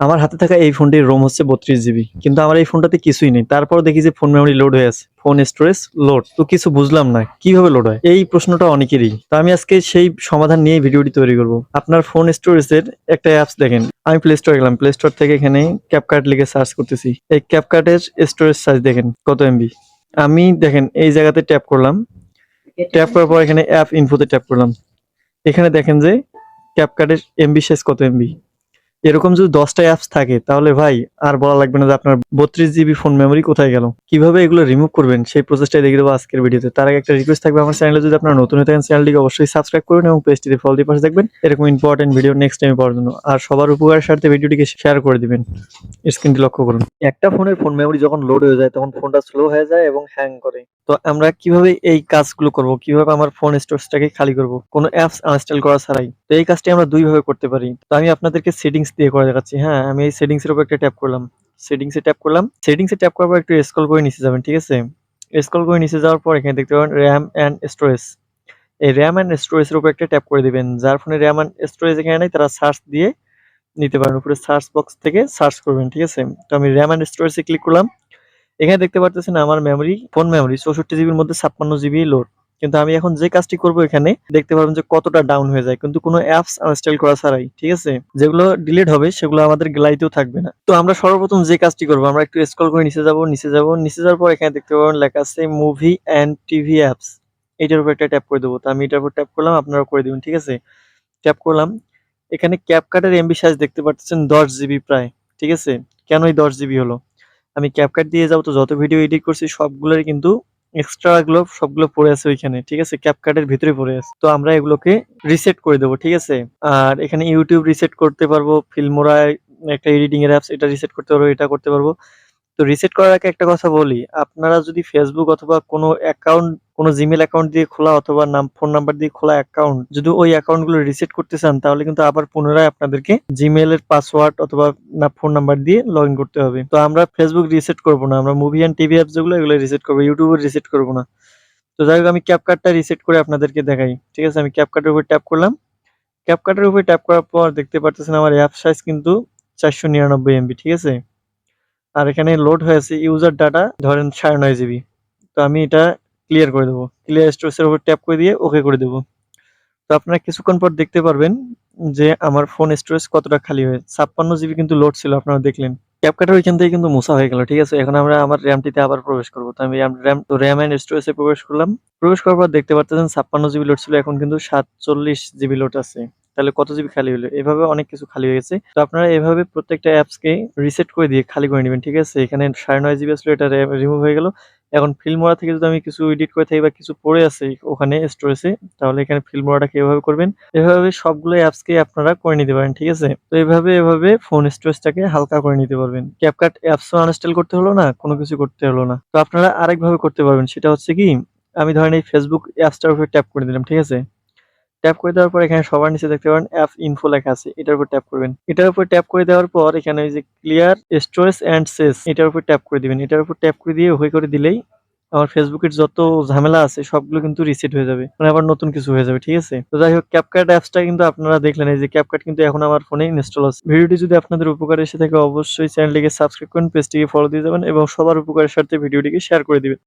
আমার হাতে থাকা এই ফোনটির রোম হচ্ছে বত্রিশ জিবি কিন্তু আমার এই ফোনটাতে কিছুই নেই। তারপর দেখি যে ফোন মেমোরি লোড হয়ে আছে। ফোন স্টোরেজ লোড তো কিছু বুঝলাম না, কীভাবে লোড হয়? এই প্রশ্নটা অনেকেরই। তো আমি আজকে সেই সমাধান নিয়ে ভিডিওটি তৈরি করব। আপনার ফোন স্টোরেজের একটা অ্যাপস দেখেন। আমি প্লে স্টোরে গেলাম। প্লে স্টোর থেকে এখানে ক্যাপকার্ট লিখে সার্চ করতেছি। এই ক্যাপকার্টের স্টোরেজ সাইজ দেখেন, কত এমবি আমি দেখেন, এই জায়গাতে ট্যাপ করলাম। ট্যাপ করার পর এখানে অ্যাপ ইনফোতে ট্যাপ করলাম। এখানে দেখেন যে ক্যাপকার্টের এমবি শেষ কত এমবি এরকম যদি দশটা অ্যাপস থাকে, তাহলে ভাই আর বলা লাগবে না যে আপনার বত্রিশ জিবি ফোন মেমোরি কোথায় গেল। কীভাবে এগুলো রিমুভ করবেন, সেই প্রসেসটাই দেখে দেবো আজকের ভিডিওতে। তার আগে একটা রিকোয়েস্ট থাকবে আমার চ্যানেলে যদি আপনার নতুন হয়ে থাকেন চ্যানেলটিকে অবশ্যই সাবস্ক্রাইব করুন এবং পেজটিতে ফল দিয়ে পাশে দেখবেন এরকম ইম্পর্টেন্ট ভিডিও নেক্সট টাইম পাওয়ার জন্য। আর সবার উপকারের স্বার্থে ভিডিওটিকে শেয়ার করে দিবেন। স্ক্রিনটি লক্ষ্য করুন। একটা ফোনের ফোন মেমোরি যখন লোড হয়ে যায়, তখন ফোনটা স্লো হয়ে যায় এবং হ্যাং করে। তো আমরা কীভাবে এই কাজগুলো করব? কীভাবে আমার ফোন স্টোরেজটাকে খালি করব? কোনো অ্যাপস আনইনস্টল করা ছাড়াই। তো এই কাজটি আমরা দুই ভাবে করতে পারি। তো আমি আপনাদেরকে সেটিংস দিয়ে করে দেখাচ্ছি। হ্যাঁ আমি এই সেটিংস এর উপর একটা ট্যাপ করলাম। সেটিংস ট্যাপ করলাম। সেটিংস ট্যাপ করার পর একটু স্ক্রল করে নিচে যাবেন, ঠিক আছে? স্ক্রল করে নিচে যাওয়ার পর এখানে দেখতে পাবেন র্যাম অ্যান্ড স্টোরেজ এই র্যাম অ্যান্ড স্টোরেজ এর উপর একটা ট্যাপ করে দিবেন। যার ফোনে র্যাম অ্যান্ড স্টোরেজ এখানে নেই, তারা সার্চ দিয়ে নিতে পারেন উপরে সার্চ বক্স থেকে সার্চ করবেন, ঠিক আছে? তো আমি র্যাম অ্যান্ড স্টোরেজে ক্লিক করলাম। এখানে দেখতে পারতেছেন আমার মেমরি ফোন মেমোরি চৌষট্টি জিবির মধ্যে ছাপ্পান্ন জিবি লোড কিন্তু আমি এখন যে কাজটি করব এখানে, দেখতে পারবেন যে কতটা ডাউন হয়ে যায়। কিন্তু কোনো অ্যাপস আনইনস্টল করা ছাড়াই, ঠিক আছে? যেগুলো ডিলিট হবে, সেগুলো আমাদের গ্যালারিতেও থাকবে না। তো আমরা সর্বপ্রথম যে কাজটি করব, আমরা একটু স্ক্রল করে নিচে যাব নিচে যাব, নিচে যাওয়ার পর এখানে দেখতে পাবেন লেখা আছে মুভি অ্যান্ড টিভি অ্যাপস এটার উপর একটা ট্যাপ করে দেবো। তো আমি এটার উপর ট্যাপ করলাম আপনারা করে দিবেন, ঠিক আছে? ট্যাপ করলাম। এখানে ক্যাপকাটের এমবি সাইজ দেখতে পাচ্ছেন দশ জিবি প্রায়, ঠিক আছে? কেন এই দশ জিবি হলো? আমি ক্যাপকাট দিয়ে যাব, তো যত ভিডিও এডিট করছি সবগুলোর কিন্তু এক্সট্রা গুলো সবগুলো পড়ে আছে ওইখানে, ঠিক আছে? ক্যাপকার্টের ভিতরে পড়ে আছে। তো আমরা এগুলোকে রিসেট করে দেবো, ঠিক আছে? আর এখানে ইউটিউব রিসেট করতে পারব ফিল্মোরায় একটা এডিটিং এর অ্যাপস এটা রিসেট করতে পারব, এটা করতে পারব। তো রিসেট করার আগে একটা কথা বলি, আপনারা যদি ফেসবুক অথবা কোনো অ্যাকাউন্ট কোনো জিমেল অ্যাকাউন্ট দিয়ে খোলা অথবা নাম ফোন নাম্বার দিয়ে খোলা অ্যাকাউন্ট যদি ওই অ্যাকাউন্টগুলো রিসেট করতে চান, তাহলে কিন্তু আবার পুনরায় আপনাদেরকে জিমেলের পাসওয়ার্ড অথবা না ফোন নাম্বার দিয়ে লগ করতে হবে। তো আমরা ফেসবুক রিসেট করব না, আমরা মুভি অ্যান্ড টিভি অ্যাপস যেগুলো, এগুলো রিসেট করব ইউটিউব রিসেট করব না। তো যাই হোক, আমি ক্যাপকার্টটা রিসেট করে আপনাদেরকে দেখাই। ঠিক আছে, আমি ক্যাপকার্টের উপর ট্যাপ করলাম। ক্যাপকার্টের উপর ট্যাপ করার পর দেখতে পাচ্ছেন আমার অ্যাপ সাইজ কিন্তু চারশো নিরানব্বই এমবি ঠিক আছে? আর এখানে লোড হয়েছে ইউজার ডাটা ধরেন সাড়ে নয় জিবি তো আমি এটা ক্লিয়ার করে দেবো। ক্লিয়ার স্টোরেজের উপর ট্যাপ করে দিয়ে ওকে করে দেবো। তো আপনারা কিছুক্ষণ পর দেখতে পারবেন যে আমার ফোন স্টোরেজ কতটা খালি হয়ে ছাপ্পান্ন জিবি কিন্তু লোড ছিল, আপনারা দেখলেন। ক্যাপকাটার ওইখান থেকে কিন্তু মোছা হয়ে গেল, ঠিক আছে? এখন আমরা আমার র্যামটিতে আবার প্রবেশ করব। তো আমি র্যাম তো র্যাম অ্যান্ড স্টোরেজে প্রবেশ করলাম। প্রবেশ করার পর দেখতে পাচ্ছেন ছাপ্পান্ন জিবি লোড ছিল, এখন কিন্তু সাতচল্লিশ জিবি লোড আছে। তাহলে কত জিবি খালি হলো? এভাবে অনেক কিছু খালি হয়ে গেছে। তো আপনারা এভাবে প্রত্যেকটা অ্যাপসকে রিসেট করে দিয়ে খালি করে নেবেন, ঠিক আছে? এখানে সাড়ে নয় জিবি আসলে এটা রিমুভ হয়ে গেল। এখন ফিল্মোরা থেকে যদি আমি কিছু এডিট করে থাকি বা কিছু পড়ে আছে ওখানে স্টোরেজে তাহলে এখানে ফিল্মোরাটাকে এভাবে করবেন? এভাবে সবগুলো অ্যাপসকে আপনারা করে নিতে পারেন, ঠিক আছে? তো এভাবে এভাবে ফোন স্টোরেজটাকে হালকা করে নিতে পারবেন। ক্যাপকাট অ্যাপসও আনস্টল করতে হলো না, কোনো কিছু করতে হলো না। তো আপনারা আরেকভাবে করতে পারবেন, সেটা হচ্ছে কি, আমি ধরেন এই ফেসবুক অ্যাপসটার উপরে ট্যাপ করে দিলাম, ঠিক আছে? ট্যাপ করে দেওয়ার পর এখানে সবার নিচে দেখতে পারেন অ্যাপ ইনফো লেখা আছে, এটার উপর ট্যাপ করবেন। এটার উপর ট্যাপ করে দেওয়ার পর এখানে ওই যে ক্লিয়ার স্টোরেজ অ্যান্ড সেস এটার উপর ট্যাপ করে দিবেন। এটার উপর ট্যাপ করে দিয়ে হয়ে করে দিলেই আমার ফেসবুকের যত ঝামেলা আছে, সবগুলো কিন্তু রিসেট হয়ে যাবে। মানে আবার নতুন কিছু হয়ে যাবে, ঠিক আছে? তো যাই হোক ক্যাপকাট অ্যাপসটা কিন্তু আপনারা দেখলেন, এই যে ক্যাপকাট কিন্তু এখন আমার ফোনে ইনস্টল আছে। ভিডিওটি যদি আপনাদের উপকার এসে থাকে, অবশ্যই চ্যানেলটিকে সাবস্ক্রাইব করুন পেজটিকে ফলো দিয়ে যাবেন এবং সবার উপকারের স্বার্থে ভিডিওটিকে শেয়ার করে দিবেন।